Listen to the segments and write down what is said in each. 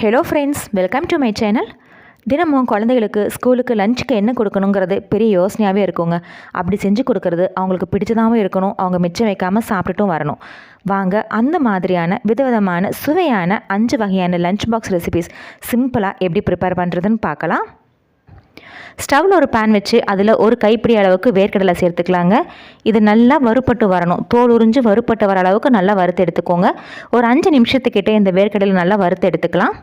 Hello friends welcome to my channel தினமும் குழந்தைகளுக்கு ஸ்கூலுக்கு லஞ்சுக்கு என்ன கொடுக்கணுங்கிறது பெரிய யோசனையாகவே இருக்குங்க. அப்படி செஞ்சு கொடுக்கறது அவங்களுக்கு பிடிச்சதாகவும் இருக்கணும். அவங்க மிச்சம் வைக்காமல் சாப்பிட்டுட்டும் வரணும். வாங்க அந்த மாதிரியான விதவிதமான சுவையான அஞ்சு வகையான லஞ்ச் பாக்ஸ் ரெசிபிஸ் சிம்பிளாக எப்படி ப்ரிப்பேர் பண்ணுறதுன்னு பார்க்கலாம். ஸ்டவ்வில் ஒரு பேன் வச்சு அதில் ஒரு கைப்பிடி அளவுக்கு வேர்க்கடலை சேர்த்துக்கலாங்க. இது நல்லா வறுப்பட்டு வரணும். தோல் உறிஞ்சு வறுப்பட்டு வர அளவுக்கு நல்லா வறுத்து எடுத்துக்கோங்க. ஒரு அஞ்சு நிமிஷத்துக்கிட்டே இந்த வேர்க்கடலை நல்லா வறுத்து எடுத்துக்கலாம்.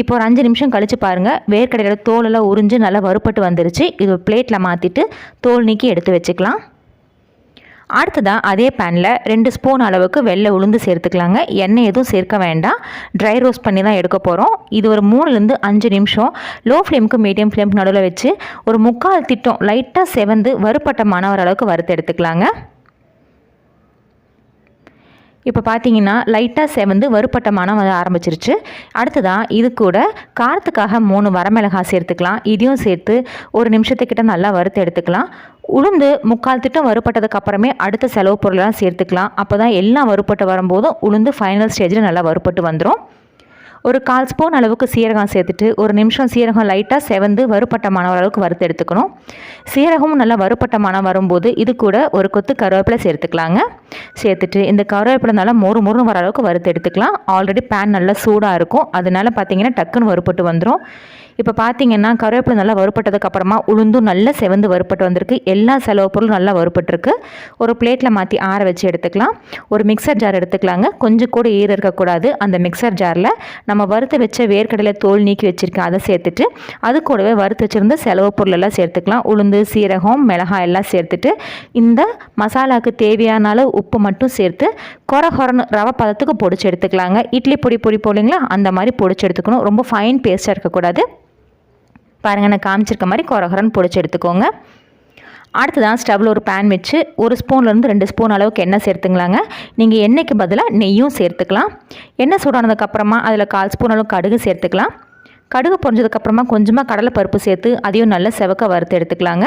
இப்போ ஒரு அஞ்சு நிமிஷம் கழித்து பாருங்கள் வேர்க்கடையில் தோலெல்லாம் உறிஞ்சு நல்லா வறுப்பட்டு வந்துருச்சு. இது ஒரு பிளேட்டில் மாற்றிட்டு தோல் நீக்கி எடுத்து வச்சுக்கலாம். அடுத்ததாக அதே பேனில் ரெண்டு ஸ்பூன் அளவுக்கு வெள்ளை உளுந்து சேர்த்துக்கலாங்க. எண்ணெய் எதுவும் சேர்க்க வேண்டாம். ட்ரை ரோஸ்ட் பண்ணி தான் எடுக்க போகிறோம் இது ஒரு மூணுலேருந்து அஞ்சு நிமிஷம். லோ ஃப்ளேமுக்கு மீடியம் ஃப்ளேமுக்கு நடுவில் வச்சு ஒரு முக்கால் திட்டம் லைட்டாக செவந்து வறுப்பட்ட மாணவர் அளவுக்கு வறுத்து எடுத்துக்கலாங்க. இப்போ பார்த்தீங்கன்னா லைட்டாக செவந்து வறுப்பட்ட மனம் வந்து ஆரம்பிச்சிருச்சு. அடுத்ததாக இது கூட காரத்துக்காக மூணு வரமிளகாய் சேர்த்துக்கலாம். இதையும் சேர்த்து ஒரு நிமிஷத்துக்கிட்ட நல்லா வறுத்து எடுத்துக்கலாம். உளுந்து முக்கால் திட்டம் வறுப்பட்டதுக்கு அப்புறமே அடுத்த செலவு பொருளெல்லாம் சேர்த்துக்கலாம். அப்போ தான் எல்லாம் வறுப்பட்டு வரும்போதும் உளுந்து ஃபைனல் ஸ்டேஜில் நல்லா வறுப்பட்டு வந்துடும் ஒரு கால் ஸ்பூன் அளவுக்கு சீரகம் சேர்த்துட்டு ஒரு நிமிஷம் சீரகம் லைட்டாக செவந்து வறுப்பட்டமான அளவுக்கு வறுத்து எடுத்துக்கணும். சீரகமும் நல்லா வறுப்பட்டமான வரும்போது இது கூட ஒரு கொத்து கருவேப்பிலை சேர்த்துக்கலாங்க. சேர்த்துட்டு இந்த கருவேப்பிலை நல்லா மொறு மொறுன்னு வர அளவுக்கு வறுத்து எடுத்துக்கலாம். ஆல்ரெடி பேன் நல்லா சூடாக இருக்கும். அதனால பார்த்தீங்கன்னா டக்குன்னு வறுப்பட்டு வந்துடும் இப்போ பார்த்தீங்கன்னா கருவேப்பிலை நல்லா வறுப்பட்டதுக்கு அப்புறமா உளுந்தும் நல்லா செவந்து வறுப்பட்டு வந்திருக்கு. எல்லா செலவு பொருளும் நல்லா வறுப்பட்டுருக்கு ஒரு பிளேட்டில் மாற்றி ஆற வச்சு எடுத்துக்கலாம். ஒரு மிக்சர் ஜார் எடுத்துக்கலாங்க. கொஞ்சம் கூட ஈர இருக்கக்கூடாது. அந்த மிக்சர் ஜாரில் நம்ம வறுத்து வச்ச வேர்க்கடலை தோல் நீக்கி வச்சுருக்கேன் அதை சேர்த்துட்டு அது கூடவே வறுத்து வச்சுருந்த செலவு பொருள் எல்லாம் சேர்த்துக்கலாம். உளுந்து சீரகம் மிளகாய் எல்லாம் சேர்த்துட்டு இந்த மசாலாவுக்கு தேவையான அளவு உப்பு மட்டும் சேர்த்து கொர கொரன்னு ரவை பதத்துக்கு பொடிச்சு எடுத்துக்கலாங்க. இட்லி பொடி பொடி போலிங்களா? அந்த மாதிரி பொடிச்சு எடுத்துக்கணும். ரொம்ப ஃபைன் பேஸ்ட்டாக இருக்கக்கூடாது. பாருங்கள் நான் காமிச்சிருக்க மாதிரி கொரகரன்னு பொடிச்சு எடுத்துக்கோங்க. அடுத்ததான் ஸ்டவ்வில் ஒரு பேன் வச்சு ஒரு ஸ்பூன்லேருந்து ரெண்டு ஸ்பூன் அளவுக்கு எண்ணெய் சேர்த்துங்களாங்க நீங்கள் எண்ணெய்க்கு பதிலாக நெய்யும் சேர்த்துக்கலாம். எண்ணெய் சூடானதுக்கப்புறமா அதில் கால் ஸ்பூன் அளவுக்கு கடுகு சேர்த்துக்கலாம். கடுகு பொரிஞ்சதுக்கப்புறமா கொஞ்சமாக கடலை பருப்பு சேர்த்து அதையும் நல்லா செவக்க வறுத்து எடுத்துக்கலாங்க.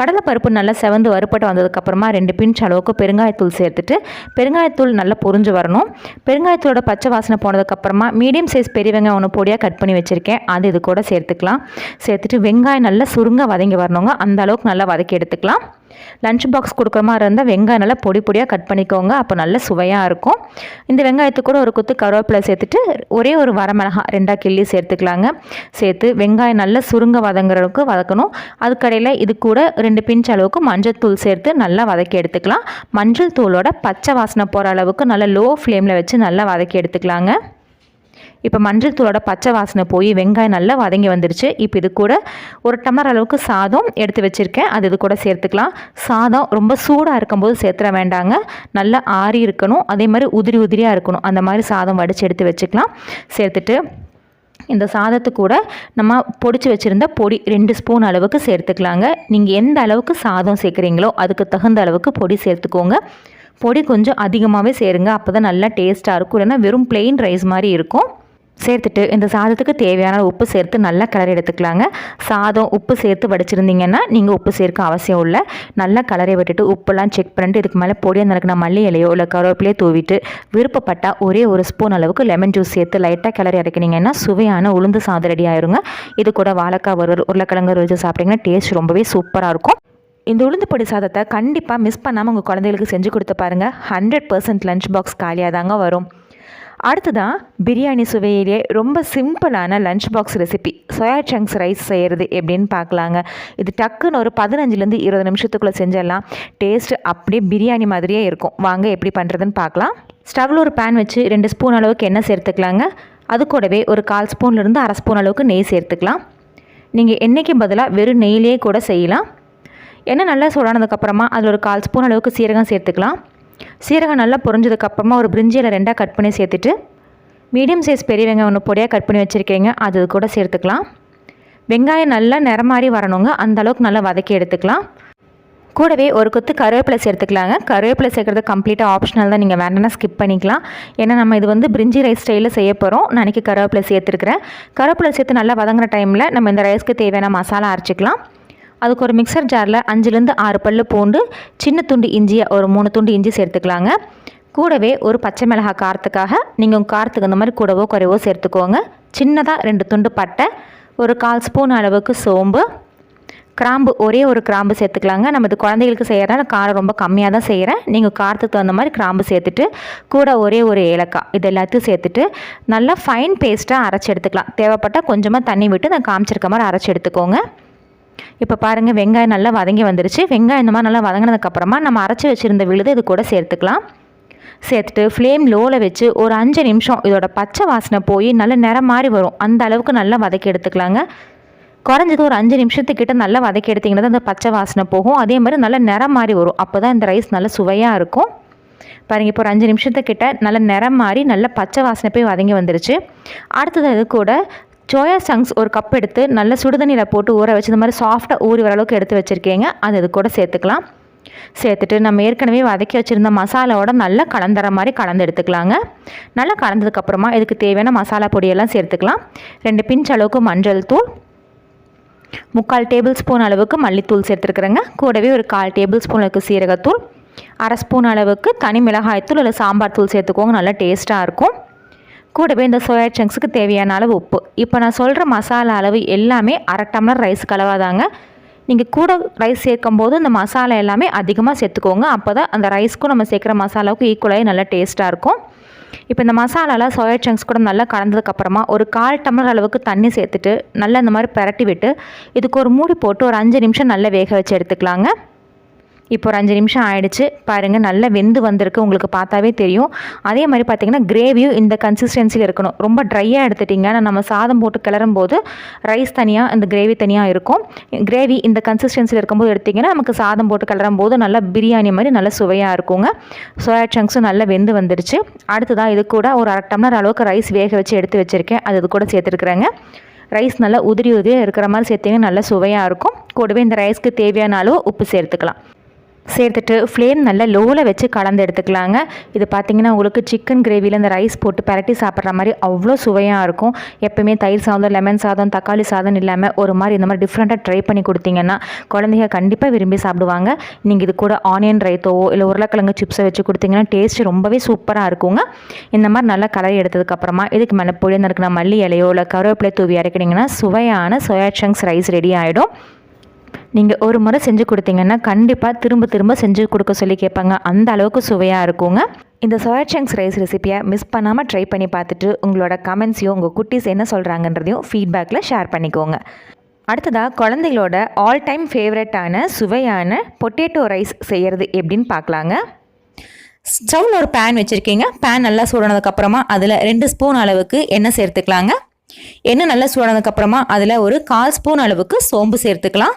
கடலைப்பருப்பு நல்லா செவந்து வறுப்பட்டு வந்ததுக்கப்புறமா ரெண்டு பிஞ்ச் அளவுக்கு பெருங்காயத்தூள் சேர்த்துட்டு பெருங்காயத்தூள் நல்லா பொரிஞ்சு வரணும். பெருங்காயத்தூளோட பச்சை வாசனை போனதுக்கப்புறமா மீடியம் சைஸ் பெரிய வெங்காயம் ஒன்று பொடியாக கட் பண்ணி வச்சுருக்கேன். அது இது கூட சேர்த்துக்கலாம். சேர்த்துட்டு வெங்காயம் நல்லா சுருங்க வதங்கி வரணுங்க. அந்த அளவுக்கு நல்லா வதக்கி எடுத்துக்கலாம். லஞ்ச் பாக்ஸ் கொடுக்குற மாதிரி இருந்தால் வெங்காயம் நல்லா பொடி பொடியாக கட் பண்ணிக்கோங்க. அப்போ நல்ல சுவையாக இருக்கும். இந்த வெங்காயத்துக்கு கூட ஒரு குத்து கருவேப்பிலை சேர்த்துட்டு ஒரே ஒரு வரமிளகா ரெண்டாக கிள்ளி சேர்த்துக்கலாங்க. சேர்த்து வெங்காயம் நல்லா சுருங்க வதங்குறதுக்கு வதக்கணும். அதுக்கடையில் இது கூட ரெண்டு பிஞ்ச் அளவுக்கு மஞ்சள் தூள் சேர்த்து நல்லா வதக்கி எடுத்துக்கலாம். மஞ்சள் தூளோட பச்சை வாசனை போகிற அளவுக்கு நல்லா லோ ஃப்ளேமில் வச்சு நல்லா வதக்கி எடுத்துக்கலாங்க. இப்போ மஞ்சள் தூளோட பச்சை வாசனை போய் வெங்காயம் நல்லா வதங்கி வந்துருச்சு. இப்போ இது கூட ஒரு டம்ளர் அளவுக்கு சாதம் எடுத்து வச்சுருக்கேன். அது இது கூட சேர்த்துக்கலாம். சாதம் ரொம்ப சூடாக இருக்கும்போது சேர்த்துட வேண்டாங்க. நல்லா ஆறி இருக்கணும். அதே மாதிரி உதிரி உதிரியாக இருக்கணும். அந்த மாதிரி சாதம் வடித்து எடுத்து வச்சுக்கலாம். சேர்த்துட்டு இந்த சாதத்து கூட நம்ம பொடிச்சு வச்சுருந்த பொடி ரெண்டு ஸ்பூன் அளவுக்கு சேர்த்துக்கலாங்க. நீங்கள் எந்த அளவுக்கு சாதம் சேர்க்குறீங்களோ அதுக்கு தகுந்த அளவுக்கு பொடி சேர்த்துக்கோங்க. பொடி கொஞ்சம் அதிகமாகவே சேருங்க. அப்போ தான் நல்லா டேஸ்ட்டாக இருக்கும். இல்லைன்னா வெறும் பிளெயின் ரைஸ் மாதிரி இருக்கும். சேர்த்துட்டு இந்த சாதத்துக்கு தேவையான உப்பு சேர்த்து நல்லா கிளறி எடுத்துக்கலாங்க. சாதம் உப்பு சேர்த்து வடிச்சிருந்தீங்கன்னா நீங்கள் உப்பு சேர்க்க அவசியம் இல்லை. நல்லா கலரை விட்டுட்டு உப்புலாம் செக் பண்ணிட்டு இதுக்கு மேலே பொடியாக நடக்கிற மல்லி இலையோ இல்லை கருவேப்பிலையோ தூவிட்டு விருப்பப்பட்டால் ஒரே ஒரு ஸ்பூன் அளவுக்கு லெமன் ஜூஸ் சேர்த்து லைட்டாக கிளறி இறக்கினீங்கன்னா சுவையான உளுந்து சாதம் ரெடி ஆயிருங்க. இது கூட வாழைக்காய் ஒரு உருளைக்கிழங்கு வச்சு சாப்பிட்டிங்கன்னா டேஸ்ட் ரொம்பவே சூப்பராக இருக்கும். இந்த உளுந்து பொடி சாதத்தை கண்டிப்பாக மிஸ் பண்ணாமல் உங்கள் குழந்தைகளுக்கு செஞ்சு கொடுத்து பாருங்கள் ஹண்ட்ரட் பர்சன்ட் லஞ்ச் பாக்ஸ் காலியாக தாங்க வரும். அடுத்ததான் பிரியாணி சுவையிலே ரொம்ப சிம்பிளான lunch box recipe soya chunks rice செய்கிறது எப்படின்னு பார்க்கலாங்க. இது டக்குன்னு ஒரு பதினஞ்சுலேருந்து இருபது நிமிஷத்துக்குள்ளே செஞ்சிடலாம். டேஸ்ட் அப்படியே பிரியாணி மாதிரியே இருக்கும். வாங்க எப்படி பண்ணுறதுன்னு பார்க்கலாம். ஸ்டவ்வில் ஒரு பேன் வச்சு ரெண்டு ஸ்பூன் அளவுக்கு எண்ணெய் சேர்த்துக்கலாங்க. அது கூடவே ஒரு கால் ஸ்பூன்லேருந்து அரை ஸ்பூன் அளவுக்கு நெய் சேர்த்துக்கலாம். நீங்கள் எண்ணெய்க்கு பதிலாக வெறும் நெய்லேயே கூட செய்யலாம். எண்ணெய் நல்லா சூடானதுக்கப்புறமா அதில் ஒரு கால் ஸ்பூன் அளவுக்கு சீரகம் சேர்த்துக்கலாம். சீரகம் நல்லா பொரிஞ்சதுக்கப்புறமா ஒரு பிரிஞ்சியில் ரெண்டாக கட் பண்ணி சேர்த்துட்டு மீடியம் சைஸ் பெரிய வெங்காயம் ஒன்று பொடியாக கட் பண்ணி வச்சுருக்கீங்க அது கூட சேர்த்துக்கலாம். வெங்காயம் நல்லா நிறமாறி வரணுங்க அந்த அளவுக்கு நல்லா வதக்கி எடுத்துக்கலாம். கூடவே ஒரு கொத்து கருவேப்பிலை சேர்த்துக்கலாங்க. கருவேப்பிலை சேர்க்குறது கம்ப்ளீட்டாக ஆப்ஷனல் தான் நீங்கள் வேண்டனா ஸ்கிப் பண்ணிக்கலாம். ஏன்னா நம்ம இது வந்து பிரிஞ்சி ரைஸ் ஸ்டைலில் செய்ய போகிறோம் நான் இன்றைக்கி கருவேப்பிலை சேர்த்துருக்குறேன். கருவேப்பிலை சேர்த்து நல்லா வதங்குற டைமில் நம்ம இந்த ரைஸ்க்கு தேவையான மசாலா அரைச்சிக்கலாம். அதுக்கு ஒரு மிக்சர் ஜாரில் அஞ்சுலேருந்து ஆறு பல்லு பூண்டு சின்ன துண்டு இஞ்சியை ஒரு மூணு துண்டு இஞ்சி சேர்த்துக்கலாங்க. கூடவே ஒரு பச்சை மிளகாய் காரத்துக்காக நீங்கள் உங்கள் காரத்துக்கு அந்த மாதிரி கூடவோ குறைவோ சேர்த்துக்கோங்க. சின்னதாக ரெண்டு துண்டு பட்டை ஒரு கால் ஸ்பூன் அளவுக்கு சோம்பு கிராம்பு ஒரே ஒரு கிராம்பு சேர்த்துக்கலாங்க. நம்ம இது குழந்தைகளுக்கு செய்கிறனால காரம் ரொம்ப கம்மியாக தான் செய்கிறேன் நீங்கள் காரத்துக்கு தகுந்த மாதிரி கிராம்பு சேர்த்துட்டு கூட ஒரே ஒரு ஏலக்காய் இது எல்லாத்தையும் சேர்த்துட்டு நல்லா ஃபைன் பேஸ்ட்டாக அரைச்சி எடுத்துக்கலாம். தேவைப்பட்டால் கொஞ்சமாக தண்ணி விட்டு நான் காமிச்சிருக்க மாதிரி அரைச்சி எடுத்துக்கோங்க. இப்போ பாருங்கள் வெங்காயம் நல்லா வதங்கி வந்துருச்சு. வெங்காயம் இந்த மாதிரி நல்லா வதங்கினதுக்கப்புறமா நம்ம அரைச்சி வச்சுருந்த விழுது இது கூட சேர்த்துக்கலாம். சேர்த்துட்டு ஃப்ளேம் லோவில் வச்சு ஒரு அஞ்சு நிமிஷம் இதோட பச்சை வாசனை போய் நல்ல நிறம் மாதிரி வரும். அந்த அளவுக்கு நல்லா வதக்கி எடுத்துக்கலாங்க. குறைஞ்சது ஒரு அஞ்சு நிமிஷத்துக்கிட்ட நல்லா வதக்கி எடுத்திங்கன்னா அந்த பச்சை வாசனை போகும். அதே மாதிரி நல்ல நிறம் மாதிரி வரும். அப்போ தான் இந்த ரைஸ் நல்ல சுவையாக இருக்கும். பாருங்கள் இப்போ ஒரு அஞ்சு நிமிஷத்துக்கிட்ட நல்ல நிறம் மாதிரி நல்ல பச்சை வாசனை போய் வதங்கி வந்துருச்சு. அடுத்தது அது கூட சோயா சங்ஸ் ஒரு கப் எடுத்து நல்ல சுடுதண்ணியில் போட்டு ஊற வச்சு இந்த மாதிரி சாஃப்டாக ஊறி வர அளவுக்கு எடுத்து வச்சுருக்கீங்க. அது இது கூட சேர்த்துக்கலாம். சேர்த்துட்டு நம்ம ஏற்கனவே வதக்கி வச்சுருந்த மசாலாவோட நல்லா கலந்துற மாதிரி கலந்து எடுத்துக்கலாங்க. நல்லா கலந்ததுக்கப்புறமா இதுக்கு தேவையான மசாலா பொடியெல்லாம் சேர்த்துக்கலாம். ரெண்டு பிஞ்ச் அளவுக்கு மஞ்சள் தூள். முக்கால் டேபிள் ஸ்பூன் அளவுக்கு மல்லித்தூள் சேர்த்துருக்குறேங்க. கூடவே ஒரு கால் டேபிள் ஸ்பூன் அளவுக்கு சீரகத்தூள். அரை ஸ்பூன் அளவுக்கு தனி மிளகாய்த்தூள் இல்லை சாம்பார் தூள் சேர்த்துக்கோங்க. நல்லா டேஸ்ட்டாக இருக்கும். கூடவே இந்த சோயா சங்க்ஸுக்கு தேவையான அளவு உப்பு. இப்போ நான் சொல்கிற மசாலா அளவு எல்லாமே அரை டம்ளர் ரைஸ் கலவாதாங்க நீங்கள் கூட ரைஸ் சேர்க்கும் போது இந்த மசாலா எல்லாமே அதிகமாக சேர்த்துக்கோங்க. அப்போ தான் அந்த ரைஸ்க்கும் நம்ம சேர்க்குற மசாலாவுக்கும் ஈக்குவலாகி நல்லா டேஸ்ட்டாக இருக்கும். இப்போ இந்த மசாலாலாம் சோயா சங்க்ஸ் கூட நல்லா கலந்ததுக்கப்புறமா ஒரு கால் டம்ளர் அளவுக்கு தண்ணி சேர்த்துட்டு நல்லா இந்த மாதிரி பரட்டி விட்டு இதுக்கு ஒரு மூடி போட்டு ஒரு அஞ்சு நிமிஷம் நல்லா வேக வச்சு எடுத்துக்கலாங்க. இப்போ ஒரு அஞ்சு நிமிஷம் ஆயிடுச்சு. பாருங்கள் நல்லா வெந்து வந்திருக்கு. உங்களுக்கு பார்த்தாவே தெரியும். அதே மாதிரி பார்த்தீங்கன்னா கிரேவியும் இந்த கன்சிஸ்டன்சியில் இருக்கணும். ரொம்ப ட்ரையாக எடுத்துட்டிங்கன்னா நம்ம சாதம் போட்டு கிளறும் போது ரைஸ் தனியாக இந்த கிரேவி தனியாக இருக்கும். கிரேவி இந்த கன்சிஸ்டன்சியில் இருக்கும்போது எடுத்திங்கன்னா நமக்கு சாதம் போட்டு கிளறும் போது நல்லா பிரியாணி மாதிரி நல்லா சுவையாக இருக்குங்க. சோயா சங்க்ஸும் நல்லா வெந்து வந்துடுச்சு அடுத்ததாக இது கூட ஒரு அரை டம்ளர் அளவுக்கு ரைஸ் வேக வச்சு எடுத்து வச்சுருக்கேன். அது இது கூட சேர்த்துருக்குறேங்க. ரைஸ் நல்லா உதிரி உதிரியாக இருக்கிற மாதிரி சேர்த்திங்கன்னா நல்லா சுவையாக இருக்கும். கூடவே இந்த ரைஸ்க்கு தேவையான அளவு உப்பு சேர்த்துக்கலாம். சேர்த்துட்டு ஃப்ளேம் நல்லா லோவில் வச்சு கலந்து எடுத்துக்கலாங்க. இது பார்த்திங்கன்னா உங்களுக்கு சிக்கன் கிரேவியில் இந்த ரைஸ் போட்டு பரட்டி சாப்பிட்ற மாதிரி அவ்வளோ சுவையாக இருக்கும். எப்போயுமே தயிர் சாதம் லெமன் சாதம் தக்காளி சாதம் இல்லாமல் ஒரு மாதிரி இந்த மாதிரி டிஃப்ரெண்ட்டாக ட்ரை பண்ணி கொடுத்தீங்கன்னா குழந்தைங்க கண்டிப்பாக விரும்பி சாப்பிடுவாங்க. நீங்கள் இது கூட ஆனியன் ரைத்தோவோ இல்லை உருளைக்கிழங்கு சிப்ஸை வச்சு கொடுத்தீங்கன்னா டேஸ்ட் ரொம்பவே சூப்பராக இருக்குங்க. இந்த மாதிரி நல்லா கலரி எடுத்ததுக்கப்புறமா இதுக்கு மேலே பொடி நறுக்கின மல்லி இலையோ இல்லை கருவேப்பிலை தூவி இறக்கினீங்கன்னா சுவையான சோயா சங்க்ஸ் ரைஸ் ரெடி ஆகிடும் நீங்கள் ஒரு முறை செஞ்சு கொடுத்தீங்கன்னா கண்டிப்பாக திரும்ப திரும்ப செஞ்சு கொடுக்க சொல்லி கேட்பாங்க. அந்த அளவுக்கு சுவையாக இருக்குங்க. இந்த சோயா சங்க்ஸ் ரைஸ் ரெசிப்பியை மிஸ் பண்ணாமல் ட்ரை பண்ணி பார்த்துட்டு உங்களோட கமெண்ட்ஸையும் உங்கள் குட்டீஸ் என்ன சொல்கிறாங்கன்றதையும் ஃபீட்பேக்கில் ஷேர் பண்ணிக்கோங்க. அடுத்ததாக குழந்தைகளோட ஆல் டைம் ஃபேவரட்டான சுவையான பொட்டேட்டோ ரைஸ் செய்கிறது எப்படின்னு பார்க்கலாங்க. ஸ்டவ்வில் ஒரு பேன் வச்சுருக்கீங்க. பேன் நல்லா சூடானதுக்கப்புறமா அதில் ரெண்டு ஸ்பூன் அளவுக்கு எண்ணெய் சேர்த்துக்கலாங்க. எண்ணெய் நல்லா சூடானதுக்கப்புறமா அதில் ஒரு கால் ஸ்பூன் அளவுக்கு சோம்பு சேர்த்துக்கலாம்.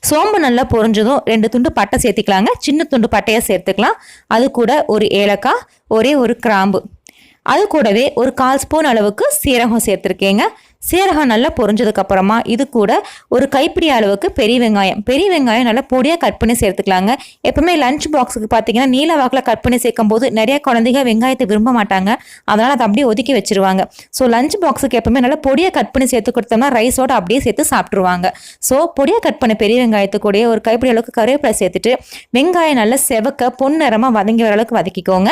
சோம்பு நல்லா பொரிஞ்சதும் ரெண்டு துண்டு பட்டை சேர்த்துக்கலாங்க. சின்ன துண்டு பட்டையை சேர்த்துக்கலாம். அது கூட ஒரு ஏலக்காய் ஒரே ஒரு கிராம்பு. அது கூடவே ஒரு கால் ஸ்பூன் அளவுக்கு சீரகம் சேர்த்துருக்கேங்க. சீரகம் நல்லா பொரிஞ்சதுக்கு அப்புறமா இது கூட ஒரு கைப்பிடி அளவுக்கு பெரிய வெங்காயம். பெரிய வெங்காயம் நல்லா பொடியாக கட் பண்ணி சேர்த்துக்கலாங்க. எப்பவுமே லஞ்ச் பாக்ஸுக்கு பார்த்தீங்கன்னா நீல வாக்கில் கட் பண்ணி சேர்க்கும் போது நிறைய குழந்தைங்க வெங்காயத்தை விரும்ப மாட்டாங்க. அதனால் அதை அப்படியே ஒதுக்கி வச்சிருவாங்க. ஸோ லஞ்ச் பாக்ஸுக்கு எப்பவுமே நல்லா பொடியாக கட் பண்ணி சேர்த்து கொடுத்தோம்னா ரைஸோட அப்படியே சேர்த்து சாப்பிட்ருவாங்க ஸோ பொடியாக கட் பண்ண பெரிய வெங்காயத்து கூட ஒரு கைப்பிடி அளவுக்கு கருவேப்பிலை சேர்த்துட்டு வெங்காயம் நல்லா செவக்க பொன்னிறமாக வதங்கி வர அளவுக்கு வதக்கிக்கோங்க.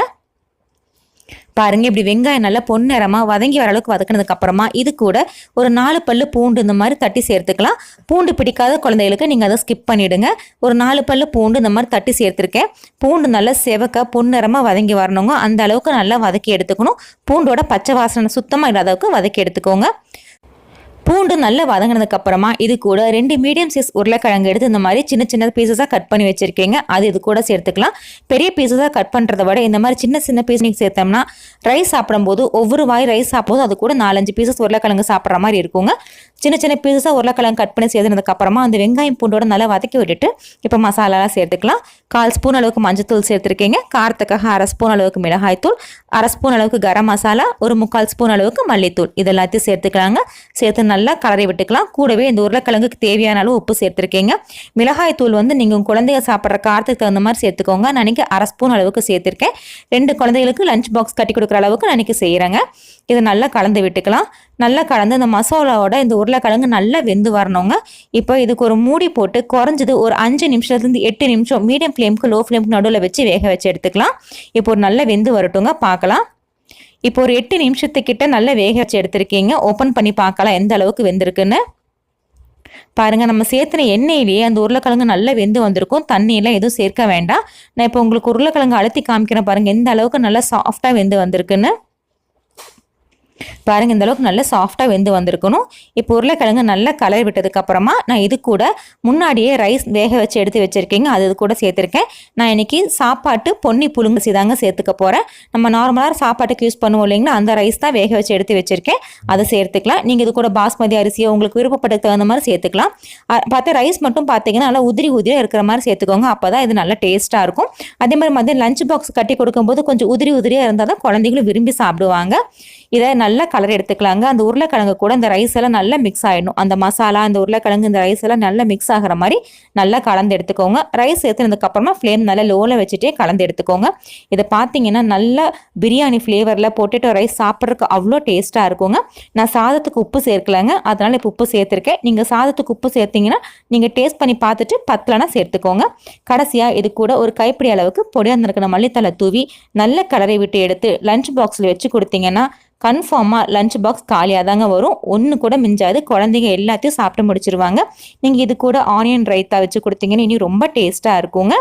பாருங்க இப்படி வெங்காயம் நல்லா பொன்னிறமாக வதங்கி வர அளவுக்கு வதக்கினதுக்கு அப்புறமா இது கூட ஒரு நாலு பல்லு பூண்டு இந்த மாதிரி தட்டி சேர்த்துக்கலாம். பூண்டு பிடிக்காத குழந்தைகளுக்கு நீங்கள் அதை ஸ்கிப் பண்ணிவிடுங்க ஒரு நாலு பல்லு பூண்டு இந்த மாதிரி தட்டி சேர்த்துருக்கேன். பூண்டு நல்லா செவக்க பொன்னிறமாக வதங்கி வரணுங்க. அந்த அளவுக்கு நல்லா வதக்கி எடுத்துக்கணும். பூண்டோட பச்சை வாசனை சுத்தமாக இல்லாத அளவுக்கு வதக்கி எடுத்துக்கோங்க. பூண்டு நல்லா வதங்கினதுக்கு அப்புறமா இது கூட ரெண்டு மீடியம் சைஸ் உருளைக்கிழங்கு எடுத்து இந்த மாதிரி சின்ன சின்ன பீசஸாக கட் பண்ணி வச்சிருக்கீங்க. அது இது கூட சேர்த்துக்கலாம். பெரிய பீசஸாக கட் பண்ணுறத விட இந்த மாதிரி சின்ன சின்ன பீஸ் நீங்கள் சேர்த்தோம்னா ரைஸ் சாப்பிடும்போது ஒவ்வொரு வாய் ரைஸ் சாப்பிடும்போது அது கூட நாலஞ்சு பீசஸ் உருளைக்கிழங்கு சாப்பிட்ற மாதிரி இருக்குங்க. சின்ன சின்ன பீசஸாக உருளைக்கிழங்கு கட் பண்ணி சேர்த்ததுக்கு அப்புறமா அந்த வெங்காயம் பூண்டோட நல்லா வதக்கி விட்டுட்டு இப்போ மசாலாலாம் சேர்த்துக்கலாம். கால் ஸ்பூன் அளவுக்கு மஞ்சத்தூள் சேர்த்துருக்கீங்க. காரத்துக்காக அரை ஸ்பூன் அளவுக்கு மிளகாய்த்தூள் அரை ஸ்பூன் அளவுக்கு கரம் மசாலா ஒரு முக்கால் ஸ்பூன் அளவுக்கு மல்லித்தூள். இது எல்லாத்தையும் சேர்த்துக்கலாங்க. சேர்த்து நல்லா கலரை விட்டுக்கலாம். கூடவே இந்த உருளைக்கிழங்குக்கு தேவையான அளவு உப்பு சேர்த்துருக்கீங்க. மிளகாய் தூள் வந்து நீங்கள் குழந்தைங்க சாப்பிட்ற காரத்துக்கு தகுந்த மாதிரி சேர்த்துக்கோங்க. நான் இன்றைக்கி அரை ஸ்பூன் அளவுக்கு சேர்த்துருக்கேன். ரெண்டு குழந்தைகளுக்கு லஞ்ச் பாக்ஸ் கட்டி கொடுக்குற அளவுக்கு நான் இன்றைக்கி செய்கிறேங்க இதை நல்லா கலந்து விட்டுக்கலாம். நல்லா கலந்து இந்த மசாலாவோட இந்த உருளைக்கிழங்கு நல்லா வெந்து வரணுங்க. இப்போ இதுக்கு ஒரு மூடி போட்டு குறைஞ்சது ஒரு அஞ்சு நிமிஷத்துலேருந்து எட்டு நிமிஷம் மீடியம் ஃப்ளேமுக்கு லோ ஃப்ளேமுக்கு நடுவில் வச்சு வேக வச்சு எடுத்துக்கலாம். இப்போ ஒரு நல்லா வெந்து வரட்டுங்க பார்க்கலாம். இப்போ ஒரு எட்டு நிமிஷத்துக்கிட்ட நல்லா வேக வச்சு எடுத்திருக்கீங்க. ஓப்பன் பண்ணி பார்க்கலாம் எந்த அளவுக்கு வெந்திருக்குன்னு. பாருங்கள் நம்ம சேர்த்துன எண்ணெயிலேயே அந்த உருளைக்கிழங்கு நல்லா வெந்து வந்திருக்கும். தண்ணியெல்லாம் எதுவும் சேர்க்க வேண்டாம். நான் இப்போ உங்களுக்கு உருளைக்கிழங்கு அழுத்தி காமிக்கிறேன் பாருங்கள் எந்த அளவுக்கு நல்லா சாஃப்டாக வெந்து வந்திருக்குன்னு. பாருங்கள் இந்த அளவுக்கு நல்லா சாஃப்டாக வெந்து வந்திருக்கணும். இப்போ உருளைக்கிழங்கு நல்லா கலர் விட்டதுக்கப்புறமா நான் இது கூட முன்னாடியே ரைஸ் வேக வச்சு எடுத்து வச்சுருக்கீங்க. அது இது கூட சேர்த்துருக்கேன். நான் இன்னைக்கு சாப்பாட்டு பொன்னி புழுங்கரிசி தாங்க சேர்த்துக்க போகிறேன் நம்ம நார்மலாக சாப்பாட்டுக்கு யூஸ் பண்ணுவோம் இல்லைங்களா? அந்த ரைஸ் தான் வேக வச்சு எடுத்து வச்சுருக்கேன். அதை சேர்த்துக்கலாம். நீங்கள் இது கூட பாஸ்மதி அரிசியோ உங்களுக்கு விருப்பப்பட்டதுக்கு தகுந்த மாதிரி சேர்த்துக்கலாம். பார்த்தா ரைஸ் மட்டும் பார்த்தீங்கன்னா நல்லா உதிரி உதிரியாக இருக்கிற மாதிரி சேர்த்துக்கோங்க. அப்போ தான் இது நல்லா டேஸ்ட்டாக இருக்கும். அதே மாதிரி மதியம் லஞ்ச் பாக்ஸ் கட்டி கொடுக்கும்போது கொஞ்சம் உதிரி உதிரியாக இருந்தால் தான் குழந்தைங்களும் விரும்பி சாப்பிடுவாங்க. இதை நல்லா கலர் எடுத்துக்கலாங்க. அந்த உருளைக்கிழங்கு கூட இந்த ரைஸ் எல்லாம் நல்லா மிக்ஸ் ஆகிடணும் அந்த மசாலா அந்த உருளைக்கிழங்கு இந்த ரைஸ் எல்லாம் நல்லா மிக்ஸ் ஆகிற மாதிரி நல்லா கலந்து எடுத்துக்கோங்க. ரைஸ் ஏற்றுனதுக்கு அப்புறமா ஃப்ளேம் நல்லா லோவில் வச்சுட்டே கலந்து எடுத்துக்கோங்க. இதை பார்த்தீங்கன்னா நல்லா பிரியாணி ஃப்ளேவரில் பொட்டேட்டோ ரைஸ் சாப்பிட்றதுக்கு அவ்வளோ டேஸ்ட்டாக இருக்குங்க. நான் சாதத்துக்கு உப்பு சேர்க்கலாங்க. அதனால் இப்போ உப்பு சேர்த்துருக்கேன். நீங்கள் சாதத்துக்கு உப்பு சேர்த்தீங்கன்னா நீங்கள் டேஸ்ட் பண்ணி பார்த்துட்டு பத்தலனா சேர்த்துக்கோங்க. கடைசியாக இது கூட ஒரு கைப்பிடி அளவுக்கு பொடியாக இருக்கிற மல்லித்தலை தூவி நல்ல கலரை விட்டு எடுத்து லஞ்ச் பாக்ஸில் வச்சு கொடுத்தீங்கன்னா கன்ஃபார்மாக லஞ்ச் பாக்ஸ் காலியாக தாங்க வரும். ஒன்று கூட மிஞ்சாது. குழந்தைங்க எல்லாத்தையும் சாப்பிட்டு முடிச்சிருவாங்க. நீங்கள் இது கூட ஆனியன் ரைத்தா வச்சு கொடுத்தீங்கன்னு இனி ரொம்ப டேஸ்ட்டாக இருக்குங்க.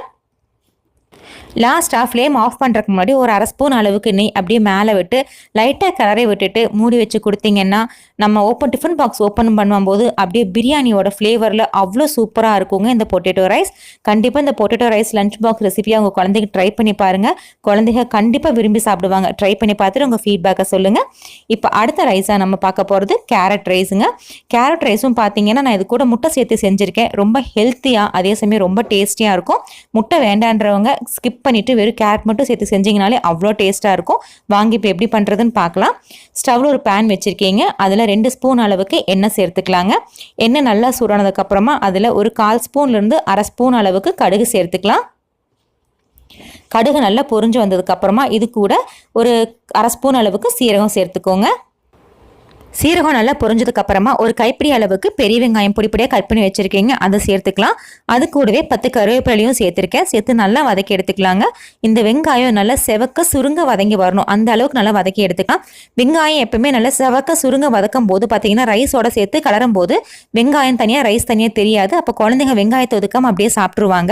லாஸ்ட்டாக ஃப்ளேம் ஆஃப் பண்ணுறதுக்கு முன்னாடி ஒரு அரை ஸ்பூன் அளவுக்கு நெய் அப்படியே மேலே விட்டு லைட்டாக கலரை விட்டுட்டு மூடி வச்சு கொடுத்தீங்கன்னா நம்ம ஓப்பன் டிஃபன் பாக்ஸ் ஓப்பன் பண்ணும்போது அப்படியே பிரியாணியோட ஃப்ளேவரில் அவ்வளோ சூப்பராக இருக்குங்க இந்த பொட்டேட்டோ ரைஸ் கண்டிப்பாக இந்த பொட்டேட்டோ ரைஸ் லஞ்ச் பாக்ஸ் ரெசிபியாக உங்கள் குழந்தைக்கு ட்ரை பண்ணி பாருங்கள் குழந்தைங்க கண்டிப்பாக விரும்பி சாப்பிடுவாங்க. ட்ரை பண்ணி பார்த்துட்டு உங்கள் ஃபீட்பேக்கை சொல்லுங்கள் இப்போ அடுத்த ரைஸாக நம்ம பார்க்க போகிறது கேரட் ரைஸுங்க கேரட் ரைஸும் பார்த்தீங்கன்னா நான் இது கூட முட்டை சேர்த்து செஞ்சுருக்கேன். ரொம்ப ஹெல்த்தியாக அதே சமயம் ரொம்ப டேஸ்டியாக இருக்கும். முட்டை வேண்டான்றவங்க ஸ்கிப் பண்ணிவிட்டு வெறும் கேரட் மட்டும் சேர்த்து செஞ்சிங்கனாலே அவ்வளோ டேஸ்ட்டாக இருக்கும். வாங்கி இப்போ எப்படி பண்ணுறதுன்னு பார்க்கலாம் ஸ்டவ்வில் ஒரு பேன் வச்சுருக்கீங்க. அதில் ரெண்டு ஸ்பூன் அளவுக்கு எண்ணெய் சேர்த்துக்கலாங்க. எண்ணெய் நல்லா சூடானதுக்கப்புறமா அதில் ஒரு கால் ஸ்பூன்லேருந்து அரை ஸ்பூன் அளவுக்கு கடுகு சேர்த்துக்கலாம். கடுகு நல்லா பொரிஞ்சு வந்ததுக்கப்புறமா இது கூட ஒரு அரை ஸ்பூன் அளவுக்கு சீரகம் சேர்த்துக்கோங்க. சீரகம் நல்லா பொரிஞ்சதுக்கு அப்புறமா ஒரு கைப்பிடி அளவுக்கு பெரிய வெங்காயம் பொடிப்படியாக கட் பண்ணி வச்சிருக்கீங்க. அதை சேர்த்துக்கலாம். அது கூடவே பத்து கருவேப்பிலையும் சேர்த்துருக்கேன். சேர்த்து நல்லா வதக்கி எடுத்துக்கலாங்க. இந்த வெங்காயம் நல்லா செவக்க சுருங்க வதங்கி வரணும். அந்த அளவுக்கு நல்லா வதக்கி எடுத்துக்கலாம். வெங்காயம் எப்பவுமே நல்லா செவக்க சுருங்க வதக்கும் போது பார்த்தீங்கன்னா ரைஸோட சேர்த்து கலரும் போது வெங்காயம் தனியாக ரைஸ் தனியாக தெரியாது. அப்போ குழந்தைங்க வெங்காயத்தை ஒதுக்காமல் அப்படியே சாப்பிட்ருவாங்க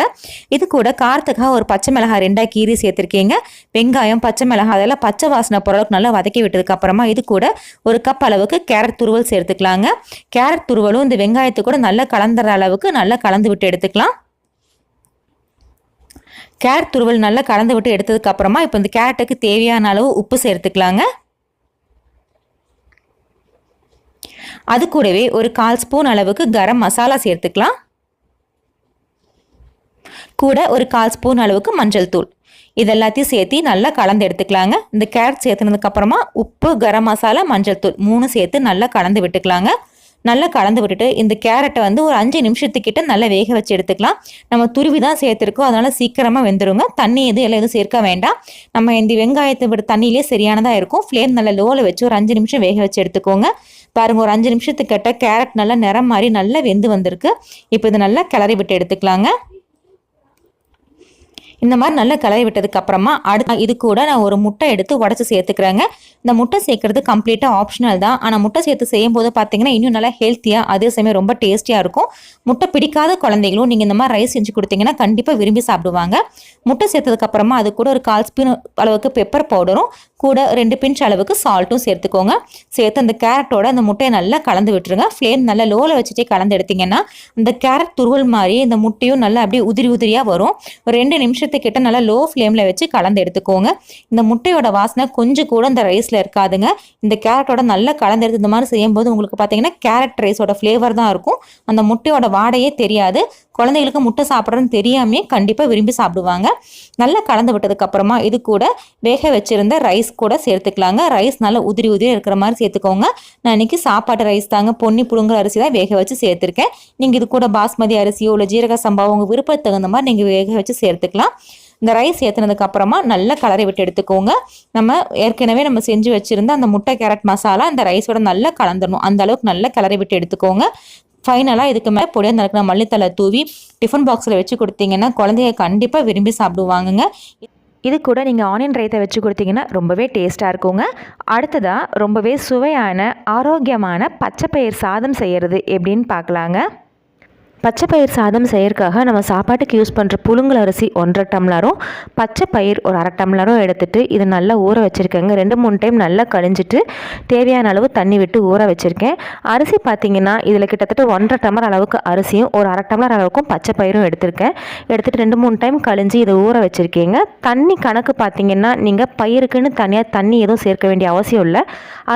இது கூட காரத்துக்காக ஒரு பச்சை மிளகாய் ரெண்டாக கீரி சேர்த்துருக்கீங்க. வெங்காயம் பச்சை மிளகாய் அதெல்லாம் பச்சை வாசனை பொருளுக்கு நல்லா வதக்கி விட்டதுக்கு அப்புறமா இது கூட ஒரு கப் அளவுக்கு அளவுக்கு கேரட் துருவல் சேர்த்துக்கலாங்க. கேரட் துருவலும் இந்த வெங்காயத்து கூட நல்லா கலந்துற அளவுக்கு நல்லா கலந்து விட்டு எடுத்துக்கலாம். கேரட் துருவல் நல்லா கலந்து விட்டு எடுத்ததுக்கு அப்புறமா இப்போ இந்த கேரட்டுக்கு தேவையான அளவு உப்பு சேர்த்துக்கலாங்க. அது கூடவே ஒரு கால் ஸ்பூன் அளவுக்கு கரம் மசாலா சேர்த்துக்கலாம். கூட ஒரு கால் ஸ்பூன் அளவுக்கு மஞ்சள் தூள். இது எல்லாத்தையும் சேர்த்து நல்லா கலந்து எடுத்துக்கலாங்க. இந்த கேரட் சேர்த்துனதுக்கப்புறமா உப்பு கரம் மசாலா மஞ்சள் தூள் மூணு சேர்த்து நல்லா கலந்து விட்டுக்கலாங்க. நல்லா கலந்து விட்டுட்டு இந்த கேரட்டை வந்து ஒரு அஞ்சு நிமிஷத்துக்கிட்ட நல்லா வேக வச்சு எடுத்துக்கலாம். நம்ம துருவி தான் சேர்த்துருக்கோம். அதனால் சீக்கிரமாக வெந்துருங்க. தண்ணி எதுவும் எல்லாம் எதுவும் சேர்க்க வேண்டாம். நம்ம இந்த வெங்காயத்தை விட தண்ணியிலே சரியானதாக இருக்கும். ஃப்ளேம் நல்லா லோவில் வச்சு ஒரு அஞ்சு நிமிஷம் வேக வச்சு எடுத்துக்கோங்க. பாருங்கள் ஒரு அஞ்சு நிமிஷத்துக்கிட்ட கேரட் நல்லா நிறம் மாதிரி நல்லா வெந்து வந்திருக்கு. இப்போ இது நல்லா கிளறி விட்டு எடுத்துக்கலாங்க. இந்த மாதிரி நல்லா கலரி விட்டதுக்கு அப்புறமா இது கூட நான் ஒரு முட்டை எடுத்து உடச்சி சேர்த்துக்கிறேங்க. இந்த முட்டை சேர்க்கறது கம்ப்ளீட்டாக ஆப்ஷனல் தான். ஆனால் முட்டை சேர்த்து செய்யும் போது பார்த்தீங்கன்னா இன்னும் நல்லா ஹெல்த்தியாக அதே சமயம் ரொம்ப டேஸ்டியாக இருக்கும். முட்டை பிடிக்காத குழந்தைகளும் நீங்கள் இந்த மாதிரி ரைஸ் செஞ்சு கொடுத்தீங்கன்னா கண்டிப்பாக விரும்பி சாப்பிடுவாங்க. முட்டை சேர்த்ததுக்கு அப்புறமா அது கூட ஒரு கால் ஸ்பூன் அளவுக்கு பெப்பர் பவுடரும் கூட ரெண்டு பிஞ்ச் அளவுக்கு சால்ட்டும் சேர்த்துக்கோங்க. சேர்த்து அந்த கேரட்டோட அந்த முட்டையை நல்லா கலந்து விட்டுருங்க. ஃப்ளேம் நல்லா லோவில் வச்சுட்டே கலந்து எடுத்தீங்கன்னா இந்த கேரட் துருவல் மாதிரி இந்த முட்டையும் நல்லா அப்படியே உதிரி உதிரியாக வரும். ஒரு ரெண்டு நிமிஷம் நிமிஷத்துக்கிட்ட நல்லா லோ ஃப்ளேமில் வச்சு கலந்து எடுத்துக்கோங்க. இந்த முட்டையோட வாசனை கொஞ்சம் கூட இந்த ரைஸில் இருக்காதுங்க. இந்த கேரட்டோட நல்லா கலந்து எடுத்து இந்த மாதிரி செய்யும்போது உங்களுக்கு பார்த்தீங்கன்னா கேரட் ரைஸோட ஃப்ளேவர் தான் இருக்கும். அந்த முட்டையோட வாடையே தெரியாது. குழந்தைகளுக்கு முட்டை சாப்பிட்றதுன்னு தெரியாமே கண்டிப்பாக விரும்பி சாப்பிடுவாங்க. நல்லா கலந்து விட்டதுக்கப்புறமா இது கூட வேக வச்சுருந்த ரைஸ் கூட சேர்த்துக்கலாங்க. ரைஸ் நல்லா உதிரி உதிரி இருக்கிற மாதிரி சேர்த்துக்கோங்க. நான் இன்றைக்கி சாப்பாட்டு ரைஸ் தாங்க. பொன்னி புழுங்கல் அரிசி தான் வேக வச்சு சேர்த்துருக்கேன். நீங்கள் இது கூட பாஸ்மதி அரிசியோ இல்லை ஜீரக சம்பாவோ உங்கள் விருப்பத்துக்கு தகுந்த மாதிரி நீங்கள் வேக வச்சு சேர்த்துக்கலாம். இந்த ரைஸ் ஏற்றுனதுக்கு அப்புறமா நல்லா கலரை விட்டு எடுத்துக்கோங்க. நம்ம ஏற்கனவே நம்ம செஞ்சு வச்சுருந்த அந்த முட்டை கேரட் மசாலா அந்த ரைஸோட நல்லா கலந்துடணும் அந்த அளவுக்கு நல்லா கலரை விட்டு எடுத்துக்கோங்க. ஃபைனலாக இதுக்கு மேலே பொடியாக நடக்கிற மல்லித்தலை தூவி டிஃபன் பாக்ஸில் வச்சு கொடுத்தீங்கன்னா குழந்தைய கண்டிப்பாக விரும்பி சாப்பிடுவாங்கங்க. இது கூட நீங்கள் ஆனியன் ரைத்தை வச்சு கொடுத்தீங்கன்னா ரொம்பவே டேஸ்ட்டாக இருக்குங்க. அடுத்ததாக ரொம்பவே சுவையான ஆரோக்கியமான பச்சைப்பயிர் சாதம் செய்கிறது எப்படின்னு பார்க்கலாங்க. பச்சை பயிர் சாதம் செய்யறதுக்காக நம்ம சாப்பாட்டுக்கு யூஸ் பண்ணுற புழுங்கல் அரிசி ஒன்றரை டம்ளரும் பச்சை பயிர் ஒரு அரை டம்ளரும் எடுத்துட்டு இதை நல்லா ஊற வச்சுருக்கேங்க. ரெண்டு மூணு டைம் நல்லா கழிஞ்சிட்டு தேவையான அளவு தண்ணி விட்டு ஊற வச்சுருக்கேன். அரிசி பார்த்தீங்கன்னா இதில் கிட்டத்தட்ட ஒன்றரை டம்ளர் அளவுக்கு அரிசியும் ஒரு அரை டம்ளர் அளவுக்கும் பச்சை பயிரும் எடுத்திருக்கேன். எடுத்துகிட்டு ரெண்டு மூணு டைம் கழிஞ்சு இதை ஊற வச்சுருக்கீங்க. தண்ணி கணக்கு பார்த்தீங்கன்னா நீங்கள் பயிருக்குன்னு தனியாக தண்ணி எதுவும் சேர்க்க வேண்டிய அவசியம் இல்லை.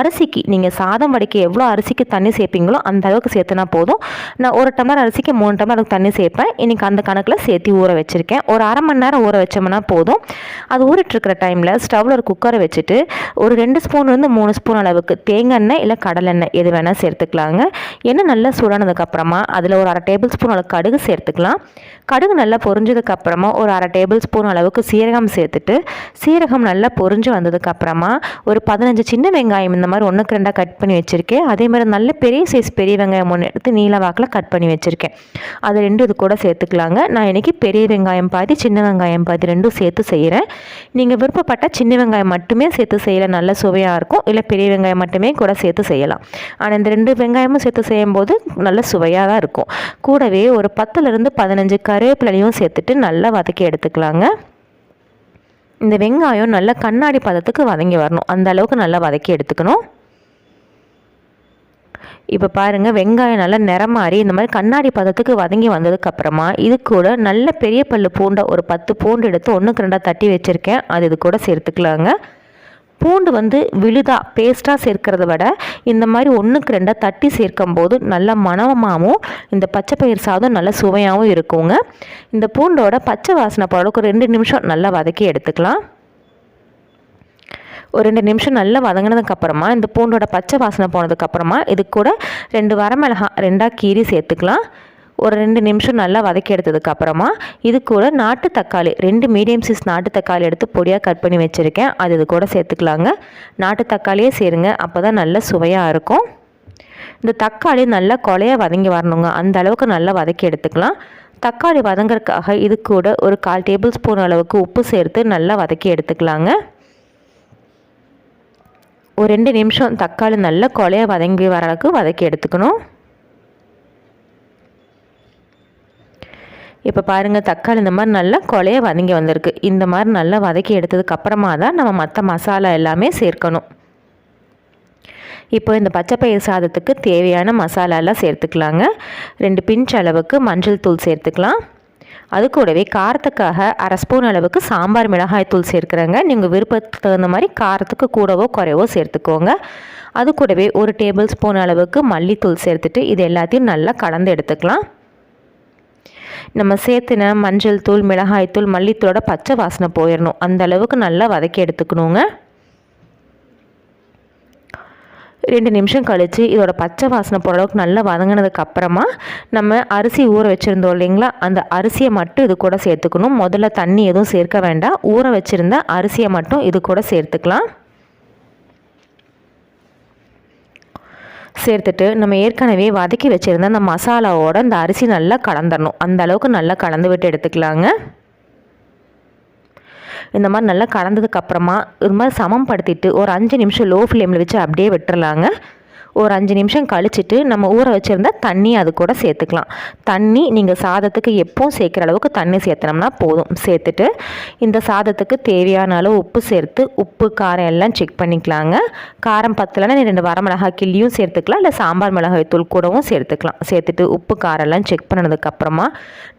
அரிசிக்கு நீங்கள் சாதம் வடிக்க எவ்வளோ அரிசிக்கு தண்ணி சேர்ப்பீங்களோ அந்த அளவுக்கு சேர்த்துனா போதும். நான் ஒரு டம்ளர் அரிசிக்கு மூணு டம்ளர் அதுக்கு தண்ணி சேர்ப்பேன். இன்றைக்கி அந்த கணக்கில் சேர்த்து ஊற வச்சுருக்கேன். ஒரு அரை மணி நேரம் ஊற வச்சோம்னா போதும். அது ஊறிட்டுருக்கிற டைமில் ஸ்டவ்வில் ஒரு குக்கரை வச்சுட்டு ஒரு ரெண்டு ஸ்பூன்லேருந்து மூணு ஸ்பூன் அளவுக்கு தேங்காய் எண்ணெய் இல்லை கடலெண்ணெய் எது வேணால் சேர்த்துக்கலாங்க. எண்ணெய் நல்லா சூடானதுக்கப்புறமா அதில் ஒரு அரை டேபிள் ஸ்பூன் அளவுக்கு கடுகு சேர்த்துக்கலாம். கடுகு நல்லா பொரிஞ்சதுக்கப்புறமா ஒரு அரை டேபிள் ஸ்பூன் அளவுக்கு சீரகம் சேர்த்துட்டு சீரகம் நல்லா பொரிஞ்சு வந்ததுக்கப்புறமா ஒரு பதினஞ்சு சின்ன வெங்காயம் இந்த மாதிரி ஒன்றுக்கு ரெண்டாக கட் பண்ணி வச்சுருக்கேன். அதே மாதிரி நல்ல பெரிய சைஸ் பெரிய வெங்காயம் ஒன்று எடுத்து நீல வாக்கில் கட் பண்ணி வச்சுருக்கேன். அது ரெண்டு இது கூட சேர்த்துக்கலாங்க. நான் இன்றைக்கி பெரிய வெங்காயம் பாதி சின்ன வெங்காயம் பாதி ரெண்டும் சேர்த்து செய்கிறேன் நீங்கள் விருப்பப்பட்டால் சின்ன வெங்காயம் மட்டுமே சேர்த்து செய்யல நல்ல சுவையாக இருக்கும். இல்லை பெரிய வெங்காயம் மட்டுமே கூட சேர்த்து செய்யலாம். ஆனால் இந்த ரெண்டு வெங்காயமும் சேர்த்து செய்யும்போது நல்ல சுவையாக தான் இருக்கும். கூடவே ஒரு பத்துலேருந்து பதினஞ்சு கருவேப்பிலையும் சேர்த்துட்டு நல்லா வதக்கி எடுத்துக்கலாங்க. இந்த வெங்காயம் நல்லா கண்ணாடி பதத்துக்கு வதங்கி வரணும். அந்த அளவுக்கு நல்லா வதக்கி எடுத்துக்கணும். இப்போ பாருங்கள் வெங்காயம் நல்லா நிறமாறி மாறி இந்த மாதிரி கண்ணாடி பதத்துக்கு வதங்கி வந்ததுக்கப்புறமா இது கூட நல்ல பெரிய பல்லு பூண்டை ஒரு பத்து பூண்டு எடுத்து ஒன்றுக்கு ரெண்டாக தட்டி வச்சுருக்கேன். அது இது கூட சேர்த்துக்கலாங்க. பூண்டு வந்து விழுதாக பேஸ்ட்டாக சேர்க்கிறத விட இந்த மாதிரி ஒன்றுக்கு ரெண்டாக தட்டி சேர்க்கும் போது நல்ல மனமாகவும் இந்த பச்சை பயிர் சாதம் நல்ல சுவையாகவும் இருக்குங்க. இந்த பூண்டோட பச்சை வாசனை போகிறதுக்கு ரெண்டு நிமிஷம் நல்லா வதக்கி எடுத்துக்கலாம். ஒரு ரெண்டு நிமிஷம் நல்லா வதங்கினதுக்கப்புறமா இந்த பூண்டோட பச்சை வாசனை போனதுக்கப்புறமா இது கூட ரெண்டு வரமிளகா ரெண்டாக கீரி சேர்த்துக்கலாம். ஒரு ரெண்டு நிமிஷம் நல்லா வதக்கி எடுத்ததுக்கப்புறமா இது கூட நாட்டு தக்காளி ரெண்டு மீடியம் சைஸ் நாட்டு தக்காளி எடுத்து பொடியாக கட் பண்ணி வச்சுருக்கேன். அது இது கூட சேர்த்துக்கலாங்க. நாட்டு தக்காளியே சேருங்க. அப்போ தான் நல்ல சுவையாக இருக்கும். இந்த தக்காளி நல்லா கொலையாக வதங்கி வரணுங்க. அந்த அளவுக்கு நல்லா வதக்கி எடுத்துக்கலாம். தக்காளி வதங்குறதுக்காக இது கூட ஒரு கால் டேபிள் ஸ்பூன் அளவுக்கு உப்பு சேர்த்து நல்லா வதக்கி எடுத்துக்கலாங்க. ஒரு ரெண்டு நிமிஷம் தக்காளி நல்லா கொலையாக வதங்கி வர அளவுக்கு வதக்கி எடுத்துக்கணும். இப்போ பாருங்கள் தக்காளி இந்த மாதிரி நல்லா கொலையை வதங்கி வந்திருக்கு. இந்த மாதிரி நல்லா வதக்கி எடுத்ததுக்கு அப்புறமா தான் நம்ம மற்ற மசாலா எல்லாமே சேர்க்கணும். இப்போ இந்த பச்சைப்பயிர் சாதத்துக்கு தேவையான மசாலாலாம் சேர்த்துக்கலாங்க. ரெண்டு பிஞ்ச் அளவுக்கு மஞ்சள் தூள் சேர்த்துக்கலாம். அது கூடவே காரத்துக்காக அரை ஸ்பூன் அளவுக்கு சாம்பார் மிளகாய் தூள் சேர்க்குறேங்க. நீங்கள் விருப்பத்துக்கு தகுந்த மாதிரி காரத்துக்கு கூடவோ குறைவோ சேர்த்துக்கோங்க. அது கூடவே ஒரு டேபிள் ஸ்பூன் அளவுக்கு மல்லித்தூள் சேர்த்துட்டு இது எல்லாத்தையும் நல்லா கலந்து எடுத்துக்கலாம். நம்ம சேர்த்துன மஞ்சள் தூள் மிளகாய் தூள் மல்லித்தூளோட பச்சை வாசனை போயிடணும் அந்த அளவுக்கு நல்லா வதக்கி எடுத்துக்கணுங்க. ரெண்டு நிமிஷம் கழித்து இதோட பச்சை வாசனை போகிற அளவுக்கு நல்லா வதங்கினதுக்கு அப்புறமா நம்ம அரிசி ஊற வச்சுருந்தோம் இல்லைங்களா? அந்த அரிசியை மட்டும் இது கூட சேர்த்துக்கணும். முதல்ல தண்ணி எதுவும் சேர்க்க வேண்டாம். ஊற வச்சுருந்த அரிசியை மட்டும் இது கூட சேர்த்துக்கலாம். சேர்த்துட்டு நம்ம ஏற்கனவே வதக்கி வச்சுருந்த அந்த மசாலாவோட அந்த அரிசி நல்லா கலந்துடணும் அந்த அளவுக்கு நல்லா கலந்து விட்டு எடுத்துக்கலாங்க. இந்த மாதிரி நல்லா கலந்ததுக்கப்புறமா இது மாதிரி சமம் படுத்திட்டு ஒரு அஞ்சு நிமிஷம் லோ ஃப்ளேமில் வச்சு அப்படியே விட்டுறலாங்க. ஒரு அஞ்சு நிமிஷம் கழிச்சிட்டு நம்ம ஊற வச்சுருந்தா தண்ணி அது கூட சேர்த்துக்கலாம். தண்ணி நீங்கள் சாதத்துக்கு எப்போவும் சேர்க்குற அளவுக்கு தண்ணி சேர்த்தனோம்னா போதும். சேர்த்துட்டு இந்த சாதத்துக்கு தேவையான அளவு உப்பு சேர்த்து உப்பு காரம் எல்லாம் செக் பண்ணிக்கலாங்க. காரம் பத்தலைன்னா நீ ரெண்டு வரமிளகாய் கிள்ளியும் சேர்த்துக்கலாம். இல்லை சாம்பார் மிளகாய் தூள் கூடவும் சேர்த்துக்கலாம். சேர்த்துட்டு உப்பு காரம் எல்லாம் செக் பண்ணதுக்கப்புறமா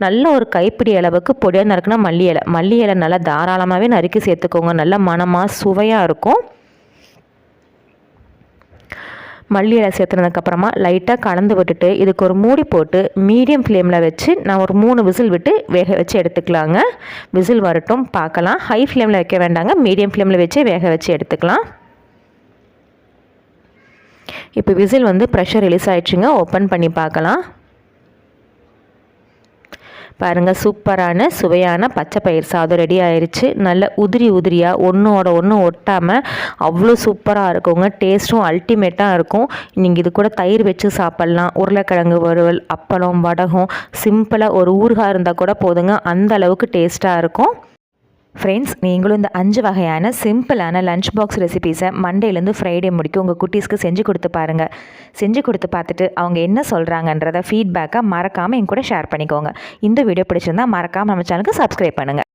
நல்ல ஒரு கைப்பிடி அளவுக்கு பொடியாக நறுக்குனா மல்லி இலை. மல்லி இலை நல்லா தாராளமாகவே நறுக்கி சேர்த்துக்கோங்க. நல்ல மனமாக சுவையாக இருக்கும். மல்லி இலை சேர்த்துனதுக்கப்புறமா லைட்டாக கலந்து விட்டுட்டு இதுக்கு ஒரு மூடி போட்டு மீடியம் ஃப்ளேமில் வச்சு நான் ஒரு மூணு விசில் விட்டு வேக வச்சு எடுத்துக்கலாங்க. விசில் வரட்டும் பார்க்கலாம். ஹை ஃப்ளேமில் வைக்க வேண்டாங்க. மீடியம் ஃப்ளேமில் வச்சு வேக வச்சு எடுத்துக்கலாம். இப்போ விசில் வந்து ப்ரெஷர் ரிலீஸ் ஆயிடுச்சுங்க. ஓப்பன் பண்ணி பார்க்கலாம். பாருங்கள் சூப்பரான சுவையான பச்சை பயிர் சாதம் ரெடி ஆயிடுச்சு நல்ல உதிரி உதிரியாக ஒன்றோட ஒன்று ஒட்டாமல் அவ்வளோ சூப்பராக இருக்குங்க. டேஸ்ட்டும் அல்டிமேட்டாக இருக்கும். நீங்கள் இது கூட தயிர் வச்சு சாப்பிட்லாம். உருளைக்கிழங்கு வறுவல் அப்பளம் வடகம் சிம்பிளாக ஒரு ஊறுகாய் இருந்தால் கூட போதுங்க. அந்த அளவுக்கு டேஸ்ட்டாக இருக்கும். ஃப்ரெண்ட்ஸ் நீங்களும் இந்த அஞ்சு வகையான சிம்பிளான லஞ்ச் பாக்ஸ் ரெசிபீஸை மண்டேலேருந்து ஃப்ரைடே முடிக்கும் உங்கள் குட்டீஸ்க்கு செஞ்சு கொடுத்து பாருங்கள் செஞ்சு கொடுத்து பார்த்துட்டு அவங்க என்ன சொல்கிறாங்கன்றத ஃபீட்பேக்காக மறக்காமல் என் கூட ஷேர் பண்ணிக்கோங்க. இந்த வீடியோ பிடிச்சிருந்தா மறக்காமல் நம்ம சேனலுக்கு சப்ஸ்கிரைப் பண்ணுங்கள்